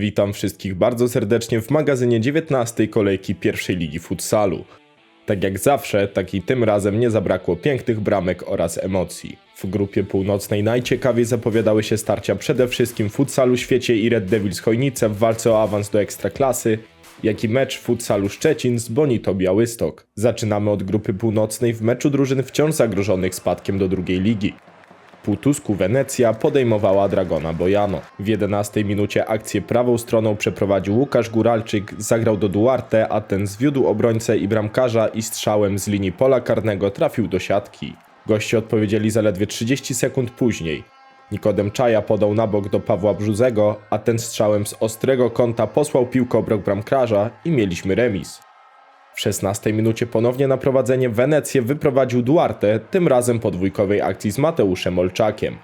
Witam wszystkich bardzo serdecznie w magazynie 19 kolejki pierwszej ligi futsalu. Tak jak zawsze, tak i tym razem nie zabrakło pięknych bramek oraz emocji. W grupie północnej najciekawiej zapowiadały się starcia przede wszystkim futsalu świecie i Red Devils Chojnice w walce o awans do ekstraklasy, jak i mecz futsalu Szczecin z Bonito Białystok. Zaczynamy od grupy północnej w meczu drużyn wciąż zagrożonych spadkiem do drugiej ligi. Półtusku Wenecja podejmowała Dragona Bojano. W 11 minucie akcję prawą stroną przeprowadził Łukasz Góralczyk, zagrał do Duarte, a ten zwiódł obrońcę i bramkarza i strzałem z linii pola karnego trafił do siatki. Goście odpowiedzieli zaledwie 30 sekund później. Nikodem Czaja podał na bok do Pawła Brzuzego, a ten strzałem z ostrego kąta posłał piłkę obok bramkarza i mieliśmy remis. W 16 minucie ponownie na prowadzenie Wenecję wyprowadził Duarte, tym razem po dwójkowej akcji z Mateuszem Olczakiem.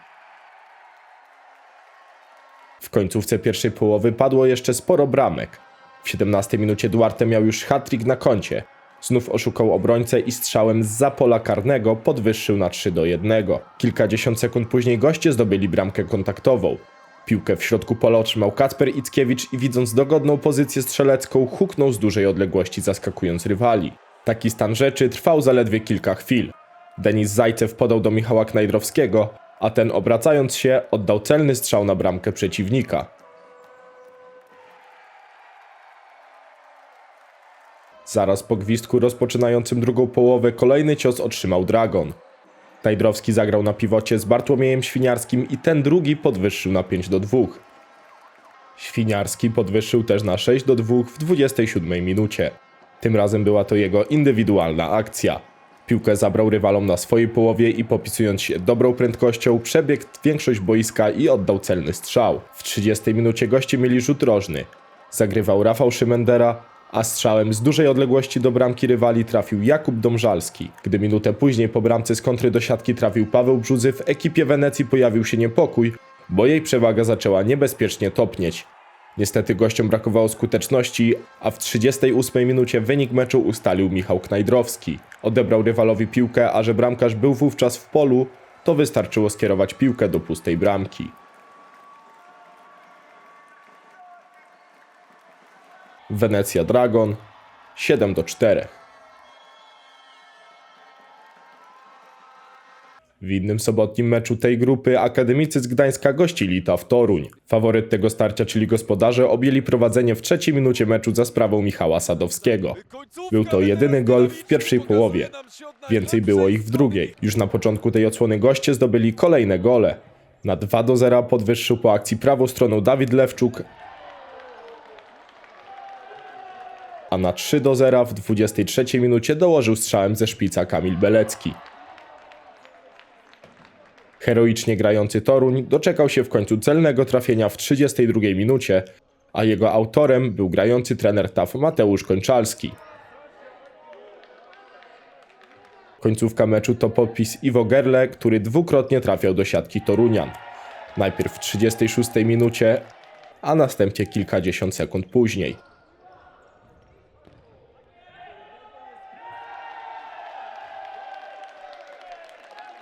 W końcówce pierwszej połowy padło jeszcze sporo bramek. W 17 minucie Duarte miał już hat-trick na koncie. Znów oszukał obrońcę i strzałem z pola karnego podwyższył na 3 do 1. Kilkadziesiąt sekund później goście zdobyli bramkę kontaktową. Piłkę w środku pola otrzymał Kacper Ickiewicz i widząc dogodną pozycję strzelecką huknął z dużej odległości zaskakując rywali. Taki stan rzeczy trwał zaledwie kilka chwil. Denis Zajcew podał do Michała Knajdrowskiego, a ten obracając się oddał celny strzał na bramkę przeciwnika. Zaraz po gwizdku rozpoczynającym drugą połowę kolejny cios otrzymał Dragon. Tajdrowski zagrał na piwocie z Bartłomiejem Świniarskim i ten drugi podwyższył na 5 do 2. Świniarski podwyższył też na 6 do 2 w 27 minucie. Tym razem była to jego indywidualna akcja. Piłkę zabrał rywalom na swojej połowie i popisując się dobrą prędkością przebiegł większość boiska i oddał celny strzał. W 30 minucie goście mieli rzut rożny. Zagrywał Rafał Szymendera, a strzałem z dużej odległości do bramki rywali trafił Jakub Domżalski. Gdy minutę później po bramce z kontry do siatki trafił Paweł Brzuzy, w ekipie Wenecji pojawił się niepokój, bo jej przewaga zaczęła niebezpiecznie topnieć. Niestety gościom brakowało skuteczności, a w 38 minucie wynik meczu ustalił Michał Knajdrowski. Odebrał rywalowi piłkę, a że bramkarz był wówczas w polu, to wystarczyło skierować piłkę do pustej bramki. Wenecja Dragon 7 do 4. W innym sobotnim meczu tej grupy akademicy z Gdańska gościli w Toruń. Faworyt tego starcia, czyli gospodarze, objęli prowadzenie w trzeciej minucie meczu za sprawą Michała Sadowskiego. Był to jedyny gol w pierwszej połowie. Więcej było ich w drugiej. Już na początku tej odsłony goście zdobyli kolejne gole. Na 2 do 0 podwyższył po akcji prawą stroną Dawid Lewczuk, a na 3 do 0 w 23 minucie dołożył strzałem ze szpica Kamil Belecki. Heroicznie grający Toruń doczekał się w końcu celnego trafienia w 32 minucie, a jego autorem był grający trener TAF Mateusz Kończalski. Końcówka meczu to podpis Iwo Gerle, który dwukrotnie trafiał do siatki Torunian. Najpierw w 36 minucie, a następnie kilkadziesiąt sekund później.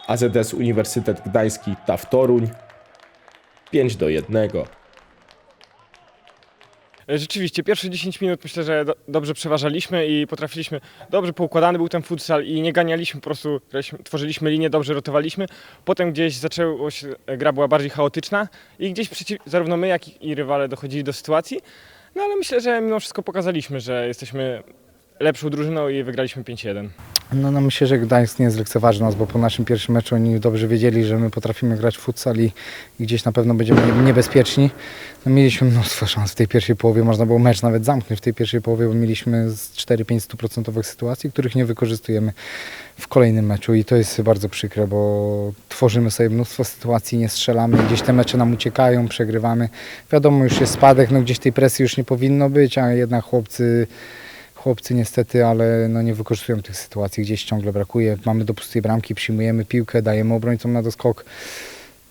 AZS Uniwersytet Gdański TAF Toruń 5 do 1. E, Rzeczywiście, pierwsze 10 minut myślę, że do, dobrze przeważaliśmy i potrafiliśmy, dobrze poukładany był ten futsal i nie ganialiśmy, po prostu tworzyliśmy linię, dobrze rotowaliśmy. Potem gdzieś zaczęło się, e, gra była bardziej chaotyczna i gdzieś przeciw, zarówno my, jak i- i rywale dochodzili do sytuacji. No ale myślę, że mimo wszystko pokazaliśmy, że jesteśmy lepszą drużyną i wygraliśmy 5-1. No, no myślę, że Gdańsk nie zlekceważy nas, bo po naszym pierwszym meczu oni dobrze wiedzieli, że my potrafimy grać w futsal i, i gdzieś na pewno będziemy niebezpieczni. No, mieliśmy mnóstwo szans w tej pierwszej połowie, można było mecz nawet zamknąć w tej pierwszej połowie, bo mieliśmy z 4-5 stuprocentowych sytuacji, których nie wykorzystujemy w kolejnym meczu i to jest bardzo przykre, bo tworzymy sobie mnóstwo sytuacji, nie strzelamy, gdzieś te mecze nam uciekają, przegrywamy. Wiadomo, już jest spadek, no gdzieś tej presji już nie powinno być, a jednak chłopcy chłopcy niestety, ale no nie wykorzystują tych sytuacji, gdzieś ciągle brakuje. Mamy do pustej bramki, przyjmujemy piłkę, dajemy obrońcom na doskok.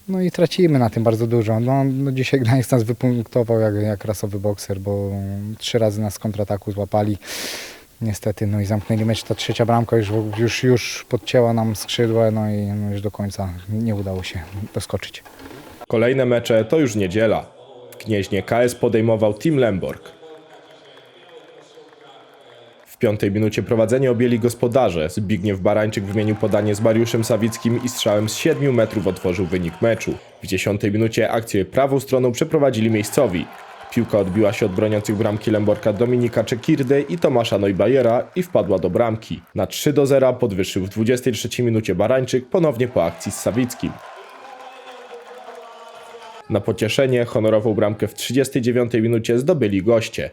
No i tracimy na tym bardzo dużo. No, no dzisiaj Gdańsk nas wypunktował jak, jak rasowy bokser, bo trzy razy nas z kontrataku złapali. Niestety, no i zamknęli mecz. Ta trzecia bramka już, już, już podcięła nam skrzydła, no i no już do końca nie udało się doskoczyć. Kolejne mecze to już niedziela. W Gnieźnie KS podejmował Team Lemborg. Piątej minucie prowadzenie objęli gospodarze. Zbigniew Barańczyk wymienił podanie z Mariuszem Sawickim i strzałem z 7 metrów otworzył wynik meczu. W dziesiątej minucie akcję prawą stroną przeprowadzili miejscowi. Piłka odbiła się od broniących bramki Lemborka Dominika Czekirdy i Tomasza Neubajera i wpadła do bramki. Na 3 do 0 podwyższył w 23 minucie Barańczyk ponownie po akcji z Sawickim. Na pocieszenie honorową bramkę w 39 minucie zdobyli goście.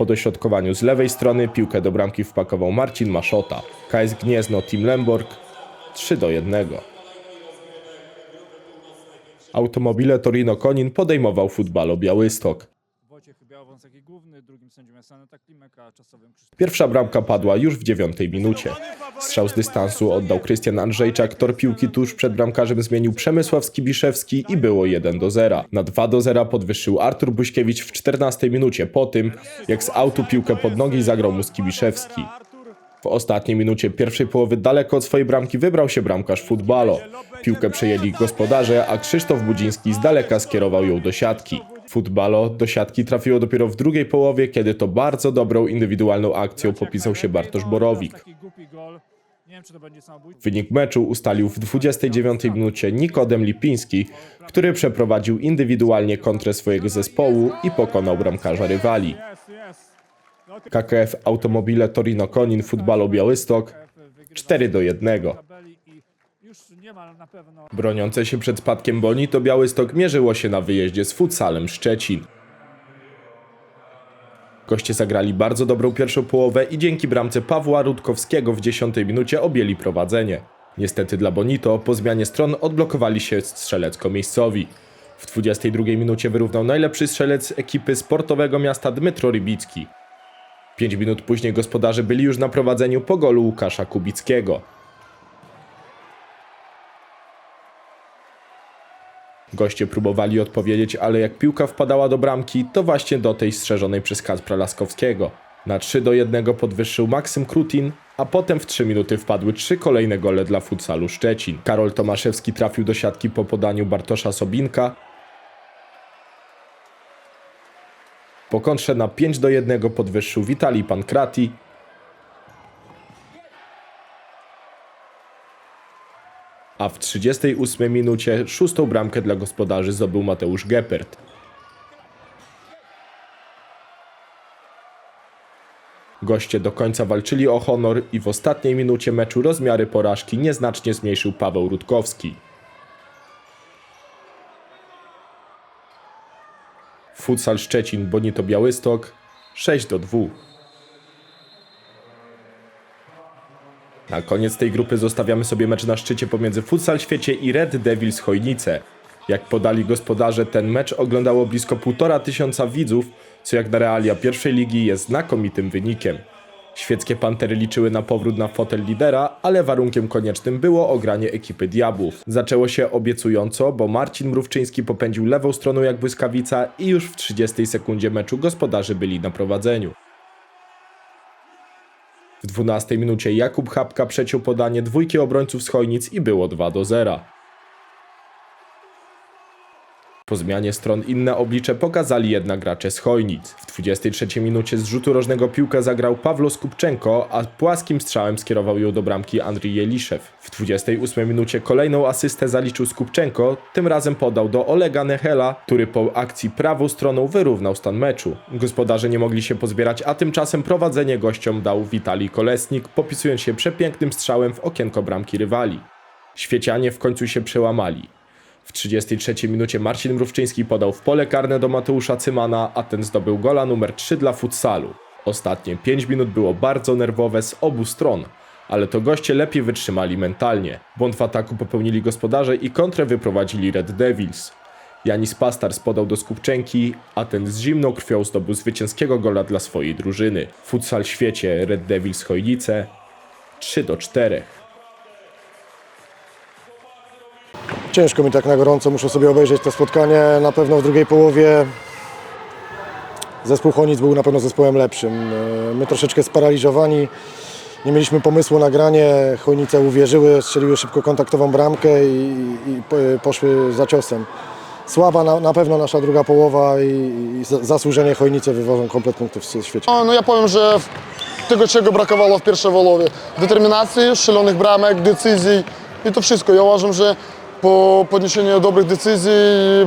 Po dośrodkowaniu z lewej strony piłkę do bramki wpakował Marcin Maszota. KS Gniezno Team Lemborg 3 do 1. Automobile Torino Konin podejmował futbalo Białystok. Pierwsza bramka padła już w dziewiątej minucie. Strzał z dystansu oddał Krystian Andrzejczak, tor piłki tuż przed bramkarzem zmienił Przemysław Skibiszewski i było 1 do 0. Na 2 do 0 podwyższył Artur Buśkiewicz w 14 minucie po tym, jak z autu piłkę pod nogi zagrał mu Skibiszewski. W ostatniej minucie pierwszej połowy daleko od swojej bramki wybrał się bramkarz Futbalo. Piłkę przejęli gospodarze, a Krzysztof Budziński z daleka skierował ją do siatki. Futbalo do siatki trafiło dopiero w drugiej połowie, kiedy to bardzo dobrą indywidualną akcją popisał się Bartosz Borowik. Wynik meczu ustalił w 29 minucie Nikodem Lipiński, który przeprowadził indywidualnie kontrę swojego zespołu i pokonał bramkarza rywali. No, KKF Automobile Torino Konin Futbalo Białystok wygrywa 4 do 1. Już nie ma na pewno Broniące się przed spadkiem Boni to Białystok mierzyło się na wyjeździe z futsalem Szczecin. Goście zagrali bardzo dobrą pierwszą połowę i dzięki bramce Pawła Rutkowskiego w 10 minucie objęli prowadzenie. Niestety dla Bonito po zmianie stron odblokowali się strzelecko-miejscowi. W 22 minucie wyrównał najlepszy strzelec ekipy sportowego miasta Dmytro Rybicki. 5 minut później gospodarze byli już na prowadzeniu po golu Łukasza Kubickiego. Goście próbowali odpowiedzieć, ale jak piłka wpadała do bramki, to właśnie do tej strzeżonej przez Kacpra Laskowskiego. Na 3 do 1 podwyższył Maksym Krutin, a potem w 3 minuty wpadły trzy kolejne gole dla futsalu Szczecin. Karol Tomaszewski trafił do siatki po podaniu Bartosza Sobinka. Po kontrze na 5 do 1 podwyższył Witalij Pankrati, a w 38 minucie szóstą bramkę dla gospodarzy zdobył Mateusz Geppert. Goście do końca walczyli o honor i w ostatniej minucie meczu rozmiary porażki nieznacznie zmniejszył Paweł Rutkowski. Futsal Szczecin Bonito Białystok 6 do 2. Na koniec tej grupy zostawiamy sobie mecz na szczycie pomiędzy Futsal Świecie i Red Devils Chojnice. Jak podali gospodarze, ten mecz oglądało blisko półtora tysiąca widzów, co jak na realia pierwszej ligi jest znakomitym wynikiem. Świeckie Pantery liczyły na powrót na fotel lidera, ale warunkiem koniecznym było ogranie ekipy Diabłów. Zaczęło się obiecująco, bo Marcin Mrówczyński popędził lewą stroną jak błyskawica i już w 30 sekundzie meczu gospodarze byli na prowadzeniu. W 12 minucie Jakub Chapka przeciął podanie dwójki obrońców z Chojnic i było 2 do 0. Po zmianie stron inne oblicze pokazali jednak gracze z Chojnic. W 23 minucie z rzutu rożnego piłkę zagrał Pawlo Skupczenko, a płaskim strzałem skierował ją do bramki Andrii Jeliszew. W 28 minucie kolejną asystę zaliczył Skupczenko, tym razem podał do Olega Nehela, który po akcji prawą stroną wyrównał stan meczu. Gospodarze nie mogli się pozbierać, a tymczasem prowadzenie gościom dał Witalij Kolesnik, popisując się przepięknym strzałem w okienko bramki rywali. Świecianie w końcu się przełamali. W 33 minucie Marcin Mrówczyński podał w pole karne do Mateusza Cymana, a ten zdobył gola numer 3 dla futsalu. Ostatnie 5 minut było bardzo nerwowe z obu stron, ale to goście lepiej wytrzymali mentalnie. Błąd w ataku popełnili gospodarze i kontrę wyprowadzili Red Devils. Janis Pastars podał do Skupczenki, a ten z zimną krwią zdobył zwycięskiego gola dla swojej drużyny. Futsal świecie Red Devils Chojnice 3 do 4. Ciężko mi tak na gorąco, muszę sobie obejrzeć to spotkanie. Na pewno w drugiej połowie zespół Chonic był na pewno zespołem lepszym. E, My troszeczkę sparaliżowani, nie mieliśmy pomysłu na granie. Chojnice uwierzyły, strzeliły szybko kontaktową bramkę i, i po- poszły za ciosem. słaba na, na pewno nasza druga połowa i, i za- zasłużenie Chojnice wywożą komplet punktów w świecie. No, no ja powiem, że tego, czego brakowało w pierwszej połowie. Determinacji, szalonych bramek, decyzji i to wszystko. Ja uważam, że po podniesieniu dobrych decyzji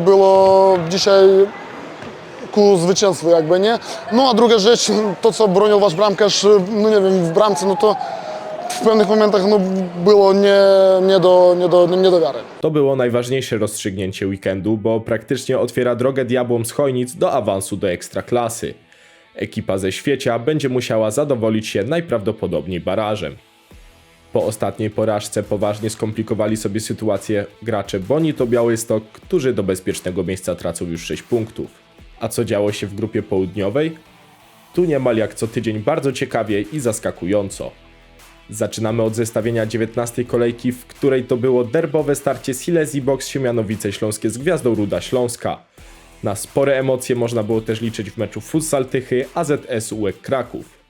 było dzisiaj ku zwycięstwu jakby, nie? No a druga rzecz, to co bronił wasz bramkarz, no nie wiem, w bramce, no to w pewnych momentach no, było nie, nie, do, nie, do, nie do wiary. To było najważniejsze rozstrzygnięcie weekendu, bo praktycznie otwiera drogę diabłom z Chojnic do awansu do ekstraklasy. Ekipa ze Świecia będzie musiała zadowolić się najprawdopodobniej barażem. Po ostatniej porażce poważnie skomplikowali sobie sytuację gracze Bonito Białystok, którzy do bezpiecznego miejsca tracą już 6 punktów. A co działo się w grupie południowej? Tu niemal jak co tydzień bardzo ciekawie i zaskakująco. Zaczynamy od zestawienia 19 kolejki, w której to było derbowe starcie Silesii Box Siemianowice Śląskie z Gwiazdą Ruda Śląska. Na spore emocje można było też liczyć w meczu Futsal Tychy AZS UEK Kraków.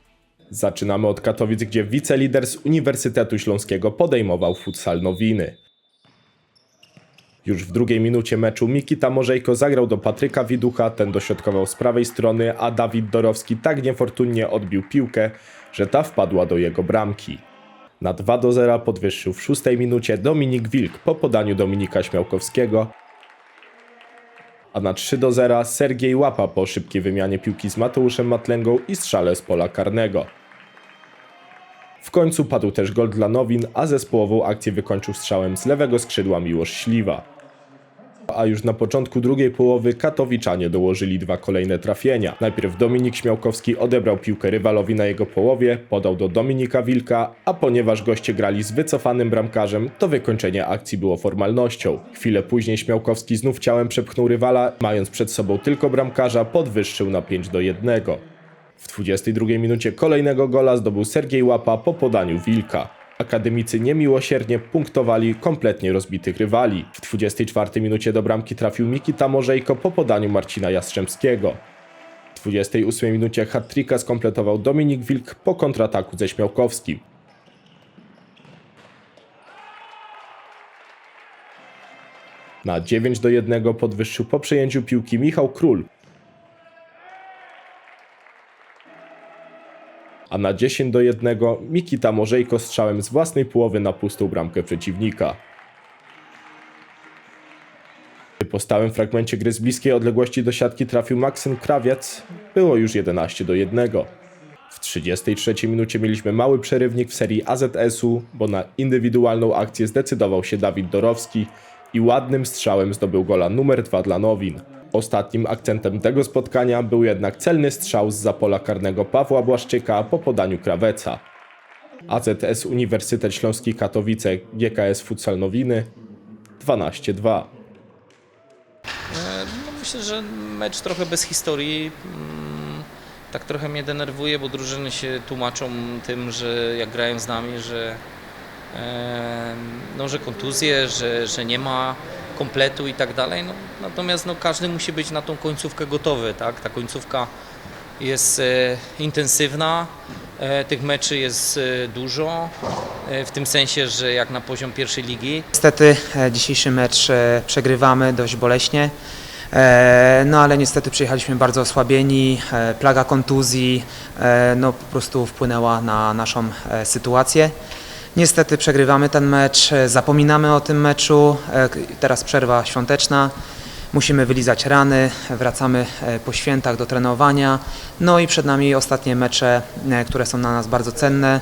Zaczynamy od Katowic, gdzie wicelider z Uniwersytetu Śląskiego podejmował futsal Nowiny. Już w drugiej minucie meczu Mikita Morzejko zagrał do Patryka Widucha, ten dośrodkował z prawej strony, a Dawid Dorowski tak niefortunnie odbił piłkę, że ta wpadła do jego bramki. Na 2 do 0 podwyższył w szóstej minucie Dominik Wilk po podaniu Dominika Śmiałkowskiego, a na 3 do 0 Sergiej Łapa po szybkiej wymianie piłki z Mateuszem Matlęgą i strzale z pola karnego. W końcu padł też gol dla Nowin, a zespołową akcję wykończył strzałem z lewego skrzydła Miłosz Śliwa. A już na początku drugiej połowy Katowiczanie dołożyli dwa kolejne trafienia. Najpierw Dominik Śmiałkowski odebrał piłkę rywalowi na jego połowie, podał do Dominika Wilka, a ponieważ goście grali z wycofanym bramkarzem, to wykończenie akcji było formalnością. Chwilę później Śmiałkowski znów ciałem przepchnął rywala, mając przed sobą tylko bramkarza, podwyższył na 5 do 1. W 22 minucie kolejnego gola zdobył Sergiej Łapa po podaniu Wilka. Akademicy niemiłosiernie punktowali kompletnie rozbitych rywali. W 24 minucie do bramki trafił Mikita Morzejko po podaniu Marcina Jastrzębskiego. W 28 minucie hat-tricka skompletował Dominik Wilk po kontrataku ze Śmiałkowskim. Na 9 do 1 podwyższył po przejęciu piłki Michał Król, a na 10 do 1 Mikita Morzejko strzałem z własnej połowy na pustą bramkę przeciwnika. Po stałym fragmencie gry z bliskiej odległości do siatki trafił Maksym Krawiec, było już 11 do 1. W 33 minucie mieliśmy mały przerywnik w serii AZS-u, bo na indywidualną akcję zdecydował się Dawid Dorowski i ładnym strzałem zdobył gola numer 2 dla Nowin. Ostatnim akcentem tego spotkania był jednak celny strzał z zapola karnego Pawła Błaszczyka po podaniu Kraweca. AZS Uniwersytet Śląski Katowice GKS Futsal Nowiny 12-2. No myślę, że mecz trochę bez historii. Mm, Tak trochę mnie denerwuje, bo drużyny się tłumaczą tym, że jak grają z nami, że, em, no, że kontuzje, że, że nie ma kompletu i tak dalej. No, natomiast no, każdy musi być na tą końcówkę gotowy. Tak? Ta końcówka jest e, intensywna, e, tych meczy jest e, dużo, e, w tym sensie, że jak na poziom pierwszej ligi, Niestety e, dzisiejszy mecz e, przegrywamy dość boleśnie. E, No ale niestety przyjechaliśmy bardzo osłabieni, e, plaga kontuzji e, no, po prostu wpłynęła na naszą sytuację. Niestety przegrywamy ten mecz, e, zapominamy o tym meczu, e, teraz przerwa świąteczna, musimy wylizać rany, wracamy e, po świętach do trenowania, no i przed nami ostatnie mecze, które są na nas bardzo cenne,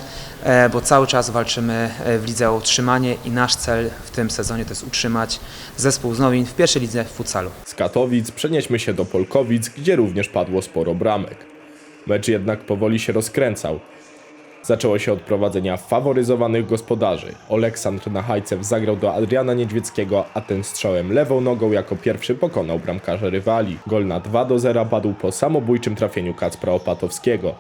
bo cały czas walczymy w lidze o utrzymanie i nasz cel w tym sezonie to jest utrzymać zespół z Nowin w pierwszej lidze w futsalu. Z Katowic przenieśmy się do Polkowic, gdzie również padło sporo bramek. Mecz jednak powoli się rozkręcał. Zaczęło się od prowadzenia faworyzowanych gospodarzy. Oleksandr Nachajcew zagrał do Adriana Niedźwieckiego, a ten strzałem lewą nogą jako pierwszy pokonał bramkarza rywali. Gol na 2 do 0 padł po samobójczym trafieniu Kacpra Opatowskiego.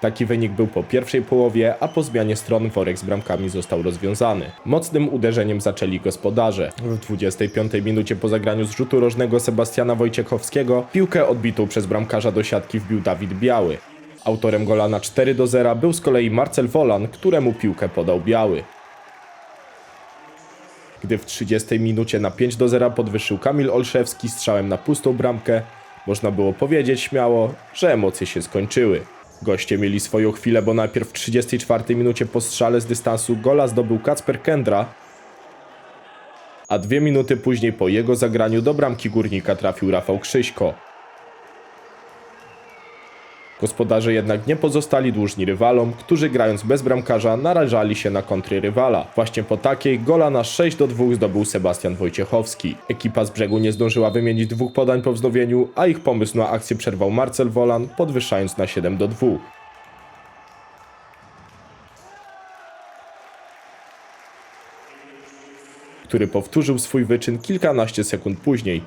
Taki wynik był po pierwszej połowie, a po zmianie stron worek z bramkami został rozwiązany. Mocnym uderzeniem zaczęli gospodarze. W 25 minucie po zagraniu z rzutu rożnego Sebastiana Wojciechowskiego piłkę odbitą przez bramkarza do siatki wbił Dawid Biały. Autorem gola na 4 do 0 był z kolei Marcel Wolan, któremu piłkę podał Biały. Gdy w 30 minucie na 5 do 0 podwyższył Kamil Olszewski strzałem na pustą bramkę, można było powiedzieć śmiało, że emocje się skończyły. Goście mieli swoją chwilę, bo najpierw w 34 minucie po strzale z dystansu gola zdobył Kacper Kendra, a dwie minuty później po jego zagraniu do bramki górnika trafił Rafał Krzyśko. Gospodarze jednak nie pozostali dłużni rywalom, którzy grając bez bramkarza narażali się na kontry rywala. Właśnie po takiej gola na 6 do 2 zdobył Sebastian Wojciechowski. Ekipa z brzegu nie zdążyła wymienić dwóch podań po wznowieniu, a ich pomysł na akcję przerwał Marcel Wolan, podwyższając na 7 do 2. który powtórzył swój wyczyn kilkanaście sekund później,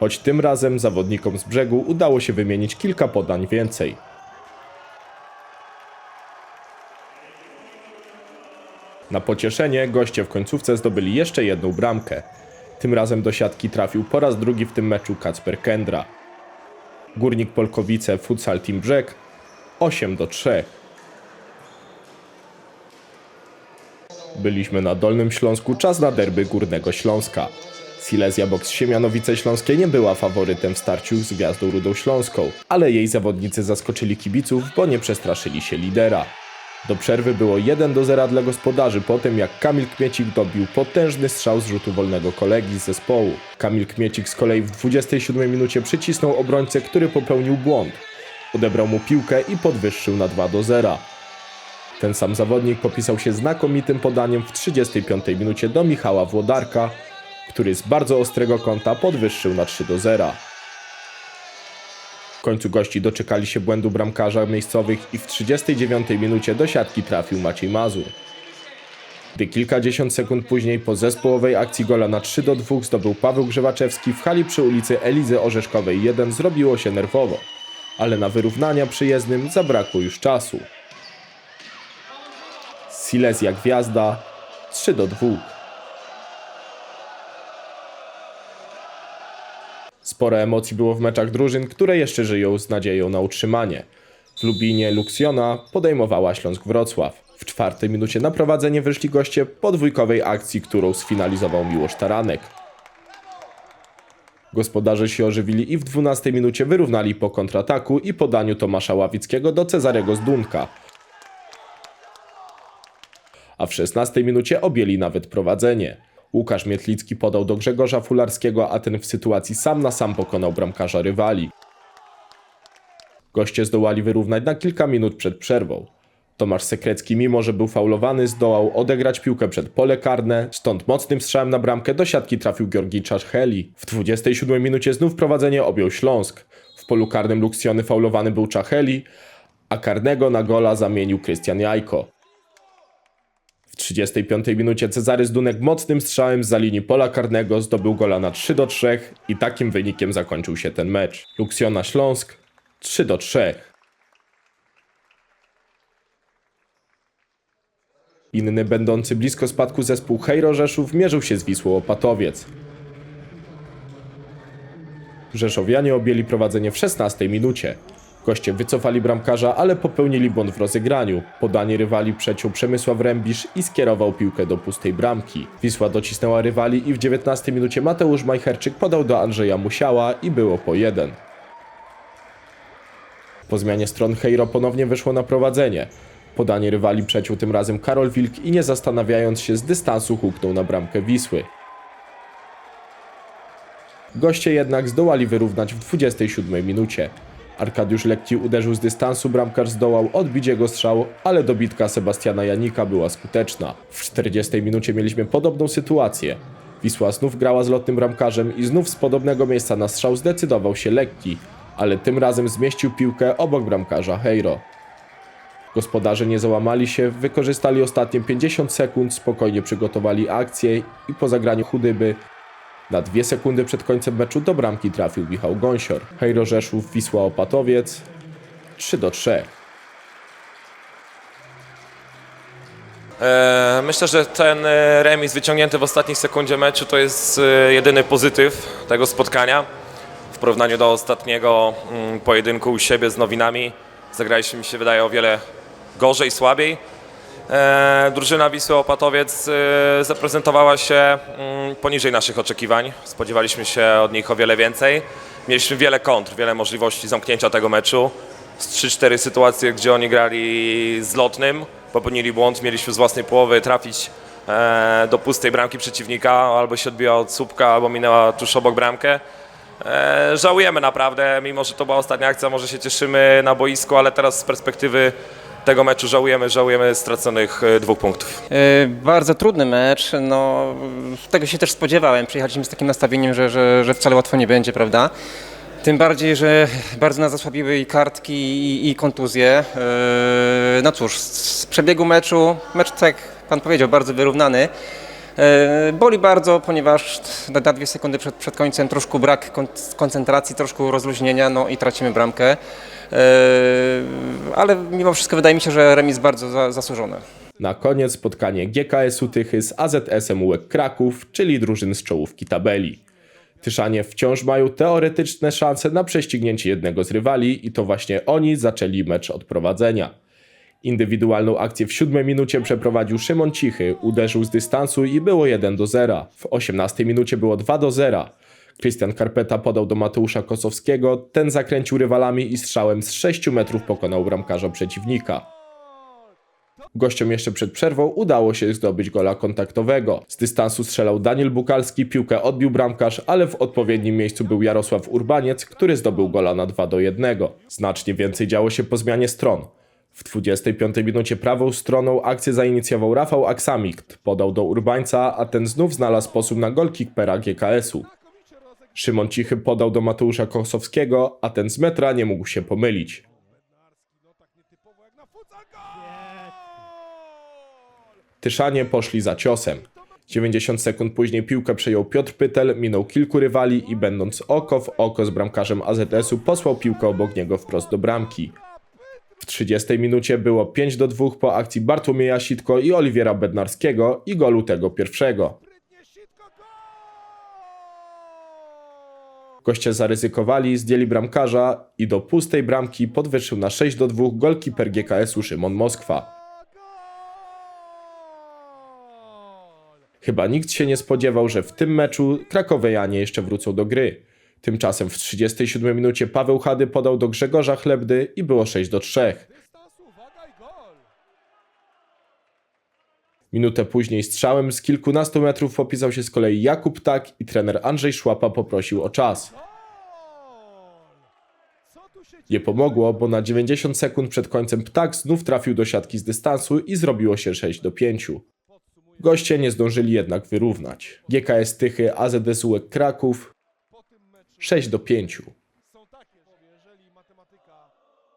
choć tym razem zawodnikom z brzegu udało się wymienić kilka podań więcej. Na pocieszenie goście w końcówce zdobyli jeszcze jedną bramkę. Tym razem do siatki trafił po raz drugi w tym meczu Kacper Kendra. Górnik Polkowice Futsal Team Brzeg 8 do 3. Byliśmy na Dolnym Śląsku, czas na derby Górnego Śląska. Silesia Box Siemianowice Śląskie nie była faworytem w starciu z Gwiazdą Rudą Śląską, ale jej zawodnicy zaskoczyli kibiców, bo nie przestraszyli się lidera. Do przerwy było 1 do 0 dla gospodarzy po tym jak Kamil Kmiecik dobił potężny strzał z rzutu wolnego kolegi z zespołu. Kamil Kmiecik z kolei w 27 minucie przycisnął obrońcę, który popełnił błąd. Odebrał mu piłkę i podwyższył na 2 do 0. Ten sam zawodnik popisał się znakomitym podaniem w 35 minucie do Michała Włodarka, który z bardzo ostrego kąta podwyższył na 3 do 0. W końcu gości doczekali się błędu bramkarza miejscowych i w 39 minucie do siatki trafił Maciej Mazur. Gdy kilkadziesiąt sekund później po zespołowej akcji gola na 3 do 2 zdobył Paweł Grzewaczewski w hali przy ulicy Elizy Orzeszkowej 1 zrobiło się nerwowo, ale na wyrównania przyjezdnym zabrakło już czasu. Silesia Gwiazda 3 do 2. Sporo emocji było w meczach drużyn, które jeszcze żyją z nadzieją na utrzymanie. W Lubinie Luksjona podejmowała Śląsk Wrocław. W czwartej minucie na prowadzenie wyszli goście po dwójkowej akcji, którą sfinalizował Miłosz Taranek. Gospodarze się ożywili i w 12 minucie wyrównali po kontrataku i podaniu Tomasza Ławickiego do Cezarego Zdunka, a w 16 minucie objęli nawet prowadzenie. Łukasz Mietlicki podał do Grzegorza Fularskiego, a ten w sytuacji sam na sam pokonał bramkarza rywali. Goście zdołali wyrównać na kilka minut przed przerwą. Tomasz Sekrecki, mimo że był faulowany, zdołał odegrać piłkę przed pole karne, stąd mocnym strzałem na bramkę do siatki trafił Georgi Czacheli. W 27 minucie znów prowadzenie objął Śląsk. W polu karnym Luksjony faulowany był Czacheli, a karnego na gola zamienił Krystian Jajko. W 35 minucie Cezary Zdunek mocnym strzałem z linii pola karnego zdobył gola na 3 do 3 i takim wynikiem zakończył się ten mecz. Luksjona Śląsk 3 do 3. Inny będący blisko spadku zespół Hejro Rzeszów mierzył się z Wisłą Opatowiec. Rzeszowianie objęli prowadzenie w 16 minucie. Goście wycofali bramkarza, ale popełnili błąd w rozegraniu. Podanie rywali przeciął Przemysław Rębisz i skierował piłkę do pustej bramki. Wisła docisnęła rywali i w 19 minucie Mateusz Majcherczyk podał do Andrzeja Musiała i było po jeden. Po zmianie stron Hejro ponownie wyszło na prowadzenie. Podanie rywali przeciął tym razem Karol Wilk i nie zastanawiając się z dystansu huknął na bramkę Wisły. Goście jednak zdołali wyrównać w 27 minucie. Arkadiusz Lekki uderzył z dystansu, bramkarz zdołał odbić jego strzał, ale dobitka Sebastiana Janika była skuteczna. W 40 minucie mieliśmy podobną sytuację. Wisła znów grała z lotnym bramkarzem i znów z podobnego miejsca na strzał zdecydował się Lekki, ale tym razem zmieścił piłkę obok bramkarza Hejro. Gospodarze nie załamali się, wykorzystali ostatnie 50 sekund, spokojnie przygotowali akcję i po zagraniu chudyby na dwie sekundy przed końcem meczu do bramki trafił Michał Gąsior. Hejro Rzeszów, Wisła Opatowiec 3 do 3. E, Myślę, że ten e, remis wyciągnięty w ostatniej sekundzie meczu to jest e, jedyny pozytyw tego spotkania. W porównaniu do ostatniego mm, pojedynku u siebie z Nowinami zagraliśmy mi się wydaje o wiele gorzej, słabiej. E, drużyna Wisły Opatowiec e, zaprezentowała się mm, poniżej naszych oczekiwań. Spodziewaliśmy się od nich o wiele więcej. Mieliśmy wiele kontr, wiele możliwości zamknięcia tego meczu. Z 3-4 sytuacje, gdzie oni grali z lotnym, popełnili błąd, mieliśmy z własnej połowy trafić e, do pustej bramki przeciwnika, albo się odbiła od słupka, albo minęła tuż obok bramkę. Żałujemy naprawdę, mimo że to była ostatnia akcja, może się cieszymy na boisku, ale teraz z perspektywy tego meczu żałujemy, żałujemy straconych e, dwóch punktów. E, Bardzo trudny mecz, no tego się też spodziewałem. Przyjechaliśmy z takim nastawieniem, że, że, że wcale łatwo nie będzie, prawda? Tym bardziej, że bardzo nas zasłabiły i kartki i, i kontuzje. E, No cóż, z przebiegu meczu, mecz tak jak pan powiedział, bardzo wyrównany. E, Boli bardzo, ponieważ na dwie sekundy przed, przed końcem troszkę brak kon- koncentracji, troszkę rozluźnienia, no i tracimy bramkę. E, Ale mimo wszystko wydaje mi się, że remis bardzo za, zasłużony. Na koniec spotkanie GKS-u Tychy z AZS-em UEK Kraków, czyli drużyn z czołówki tabeli. Tyszanie wciąż mają teoretyczne szanse na prześcignięcie jednego z rywali i to właśnie oni zaczęli mecz od prowadzenia. Indywidualną akcję w siódmej minucie przeprowadził Szymon Cichy, uderzył z dystansu i było 1 do 0. W 18 minucie było 2 do 0. Krystian Karpeta podał do Mateusza Kosowskiego, ten zakręcił rywalami i strzałem z 6 metrów pokonał bramkarza przeciwnika. Gościom jeszcze przed przerwą udało się zdobyć gola kontaktowego. Z dystansu strzelał Daniel Bukalski, piłkę odbił bramkarz, ale w odpowiednim miejscu był Jarosław Urbaniec, który zdobył gola na 2 do 1. Znacznie więcej działo się po zmianie stron. W 25 minucie prawą stroną akcję zainicjował Rafał Aksamikt, podał do Urbańca, a ten znów znalazł sposób na gol kickpera GKS-u. Szymon Cichy podał do Mateusza Kosowskiego, a ten z metra nie mógł się pomylić. Tyszanie poszli za ciosem. 90 sekund później piłkę przejął Piotr Pytel, minął kilku rywali i będąc oko w oko z bramkarzem AZS-u posłał piłkę obok niego wprost do bramki. W 30 minucie było 5 do 2 po akcji Bartłomieja Sitko i Oliwiera Bednarskiego i golu tego pierwszego. Goście zaryzykowali, zdjęli bramkarza i do pustej bramki podwyższył na 6 do 2 golkiper GKS-u Szymon Moskwa. Chyba nikt się nie spodziewał, że w tym meczu Krakowejanie jeszcze wrócą do gry. Tymczasem w 37 minucie Paweł Hady podał do Grzegorza Chlebdy i było 6 do 3. Minutę później strzałem z kilkunastu metrów popisał się z kolei Jakub Tak i trener Andrzej Szłapa poprosił o czas. Nie pomogło, bo na 90 sekund przed końcem Ptak znów trafił do siatki z dystansu i zrobiło się 6 do 5. Goście nie zdążyli jednak wyrównać. GKS Tychy, AZS UEK Kraków 6 do 5.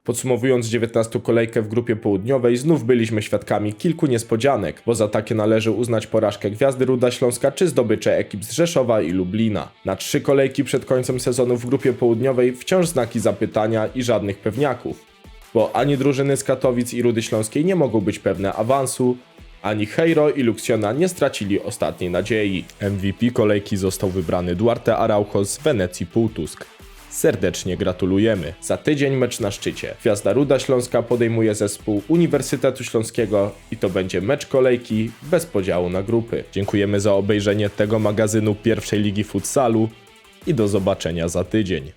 Podsumowując 19 kolejkę w grupie południowej, znów byliśmy świadkami kilku niespodzianek, bo za takie należy uznać porażkę Gwiazdy Ruda Śląska czy zdobycze ekip z Rzeszowa i Lublina. Na trzy kolejki przed końcem sezonu w grupie południowej wciąż znaki zapytania i żadnych pewniaków. Bo ani drużyny z Katowic i Rudy Śląskiej nie mogą być pewne awansu, ani Heiro i Luxiona nie stracili ostatniej nadziei. MVP kolejki został wybrany Duarte Araujo z Wenecji Półtusk. Serdecznie gratulujemy. Za tydzień mecz na szczycie. Gwiazda Ruda Śląska podejmuje zespół Uniwersytetu Śląskiego i to będzie mecz kolejki bez podziału na grupy. Dziękujemy za obejrzenie tego magazynu pierwszej ligi futsalu i do zobaczenia za tydzień.